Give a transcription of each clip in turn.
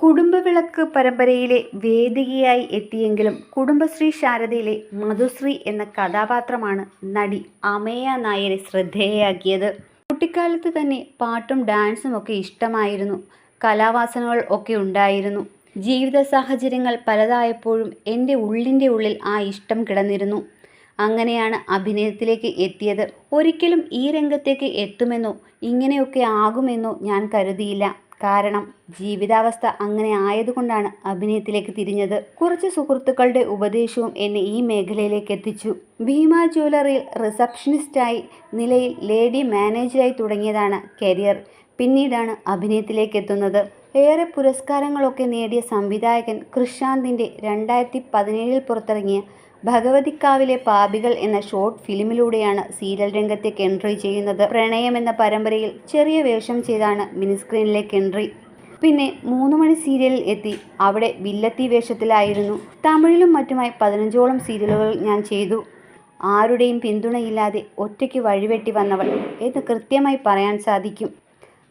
കുടുംബവിളക്ക് പരമ്പരയിലെ വേദികയായി എത്തിയെങ്കിലും കുടുംബശ്രീ ശാരദയിലെ മധുശ്രീ എന്ന കഥാപാത്രമാണ് നടി അമേയ നായരെ ശ്രദ്ധേയയാക്കിയത് കുട്ടിക്കാലത്ത് തന്നെ പാട്ടും ഡാൻസും ഒക്കെ ഇഷ്ടമായിരുന്നു. കലാവാസനകൾ ഒക്കെ ഉണ്ടായിരുന്നു. ജീവിത സാഹചര്യങ്ങൾ പലതായപ്പോഴും എന്റെ ഉള്ളിന്റെ ഉള്ളിൽ ആ ഇഷ്ടം കിടന്നിരുന്നു. അങ്ങനെയാണ് അഭിനയത്തിലേക്ക് എത്തിയത്. ഒരിക്കലും ഈ രംഗത്തേക്ക് എത്തുമെന്നോ ഇങ്ങനെയൊക്കെ ആകുമെന്നോ ഞാൻ കരുതിയില്ല. കാരണം ജീവിതാവസ്ഥ അങ്ങനെ ആയതുകൊണ്ടാണ് അഭിനയത്തിലേക്ക് തിരിഞ്ഞത്. കുറച്ച് സുഹൃത്തുക്കളുടെ ഉപദേശവും എന്നെ ഈ മേഖലയിലേക്ക് എത്തിച്ചു. ഭീമ ജ്വല്ലറിയിൽ റിസപ്ഷനിസ്റ്റായി നിലയിൽ ലേഡി മാനേജറായി തുടങ്ങിയതാണ് കരിയർ. പിന്നീടാണ് അഭിനയത്തിലേക്ക് എത്തുന്നത്. ഏറെ പുരസ്കാരങ്ങളൊക്കെ നേടിയ സംവിധായകൻ കൃഷാന്തിന്റെ രണ്ടായിരത്തി പതിനേഴിൽ പുറത്തിറങ്ങിയ ഭഗവതിക്കാവിലെ പാപികൾ എന്ന ഷോർട്ട് ഫിലിമിലൂടെയാണ് സീരിയൽ രംഗത്തേക്ക് എൻട്രി ചെയ്യുന്നത്. പ്രണയം എന്ന പരമ്പരയിൽ ചെറിയ വേഷം ചെയ്താണ് മിനിസ്ക്രീനിലേക്ക് എൻട്രി. പിന്നെ മൂന്ന് മണി സീരിയലിൽ എത്തി. അവിടെ വില്ലത്തി വേഷത്തിലായിരുന്നു. തമിഴിലും മറ്റുമായി പതിനഞ്ചോളം സീരിയലുകൾ ഞാൻ ചെയ്തു. ആരുടെയും പിന്തുണയില്ലാതെ ഒറ്റയ്ക്ക് വഴിവെട്ടി വന്നവൾ. എന്ന് കൃത്യമായി പറയാൻ സാധിക്കും.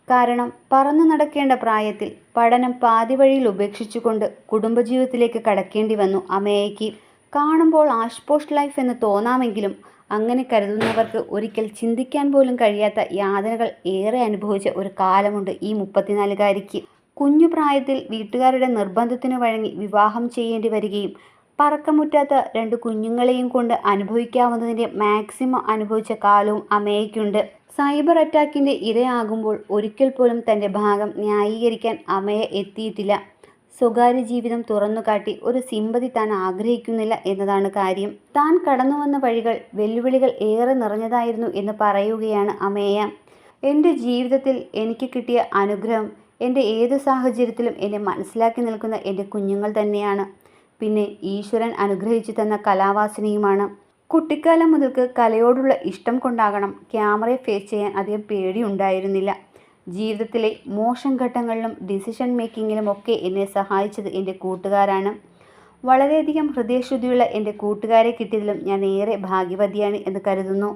കാരണം പറന്നു നടക്കേണ്ട പ്രായത്തിൽ പഠനം പാതി വഴിയിൽ ഉപേക്ഷിച്ചുകൊണ്ട് കുടുംബജീവിതത്തിലേക്ക് കടക്കേണ്ടി വന്നു അമേയ്ക്ക് കാണുമ്പോൾ ആഷ്പോഷ് ലൈഫ് എന്ന് തോന്നാമെങ്കിലും അങ്ങനെ കരുതുന്നവർക്ക് ഒരിക്കൽ ചിന്തിക്കാൻ പോലും കഴിയാത്ത യാതനകൾ ഏറെ അനുഭവിച്ച ഒരു കാലമുണ്ട് ഈ മുപ്പത്തിനാലുകാരിക്ക്. കുഞ്ഞു പ്രായത്തിൽ വീട്ടുകാരുടെ നിർബന്ധത്തിന് വഴങ്ങി വിവാഹം ചെയ്യേണ്ടി വരികയും പറക്കമുറ്റാത്ത രണ്ട് കുഞ്ഞുങ്ങളെയും കൊണ്ട് അനുഭവിക്കാവുന്നതിന്റെ മാക്സിമം അനുഭവിച്ച കാലവും അമേയ്ക്കുണ്ട് സൈബർ അറ്റാക്കിന്റെ ഇരയാകുമ്പോൾ ഒരിക്കൽ പോലും തന്റെ ഭാഗം ന്യായീകരിക്കാൻ അമയ എത്തിയിട്ടില്ല. സ്വകാര്യ ജീവിതം തുറന്നുകാട്ടി ഒരു സിമ്പതി താൻ ആഗ്രഹിക്കുന്നില്ല എന്നതാണ് കാര്യം. താൻ കടന്നുവന്ന വഴികൾ വെല്ലുവിളികൾ ഏറെ നിറഞ്ഞതായിരുന്നു എന്ന് പറയുകയാണ് അമേയ. എന്റെ ജീവിതത്തിൽ എനിക്ക് കിട്ടിയ അനുഗ്രഹം എന്റെ ഏത് സാഹചര്യത്തിലും എന്നെ മനസ്സിലാക്കി നിൽക്കുന്ന എന്റെ കുഞ്ഞുങ്ങൾ തന്നെയാണ്. പിന്നെ ഈശ്വരൻ അനുഗ്രഹിച്ചു തന്ന കലാവാസനയുമാണ്. കുട്ടിക്കാലം മുതൽക്ക് കലയോടുള്ള ഇഷ്ടം കൊണ്ടാകണം ക്യാമറയെ ഫേസ് ചെയ്യാൻ അധികം പേടിയുണ്ടായിരുന്നില്ല. ജീവിതത്തിലെ മോശം ഘട്ടങ്ങളിലും ഡിസിഷൻ മേക്കിങ്ങിലും ഒക്കെ എന്നെ സഹായിച്ചത് എന്റെ കൂട്ടുകാരാണ്. വളരെയധികം ഹൃദയശുദ്ധിയുള്ള എന്റെ കൂട്ടുകാരെ കിട്ടിയതിലും ഞാൻ ഏറെ ഭാഗ്യവതിയാണ് എന്ന് കരുതുന്നു.